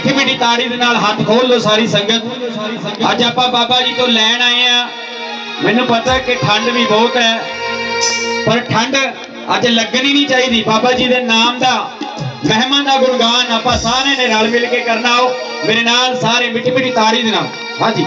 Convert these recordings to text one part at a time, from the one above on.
ਮਿੱਠੀ ਮਿੱਠੀ ਤਾੜੀ ਦੇ ਨਾਲ ਹੱਥ ਖੋਲ ਲਓ ਸਾਰੀ ਸੰਗਤ। ਅੱਜ ਆਪਾਂ ਬਾਬਾ ਜੀ ਤੋਂ ਲੈਣ ਆਏ ਆ। ਮੈਨੂੰ ਪਤਾ ਕਿ ਠੰਡ ਵੀ ਬਹੁਤ ਹੈ, ਪਰ ਠੰਡ ਅੱਜ ਲੱਗਣੀ ਨਹੀਂ ਚਾਹੀਦੀ। ਬਾਬਾ ਜੀ ਦੇ ਨਾਮ ਦਾ ਮਹਿਮਾ ਦਾ ਗੁਣਗਾਨ ਆਪਾਂ ਸਾਰੇ ਨੇ ਰਲ ਮਿਲ ਕੇ ਕਰਨਾ। ਹੋ ਮੇਰੇ ਨਾਲ ਸਾਰੇ ਮਿੱਠੀ ਮਿੱਠੀ ਤਾੜੀ ਦੇ ਨਾਲ। ਹਾਂਜੀ।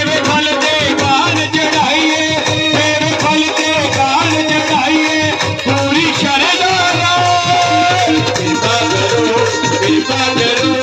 Thank it.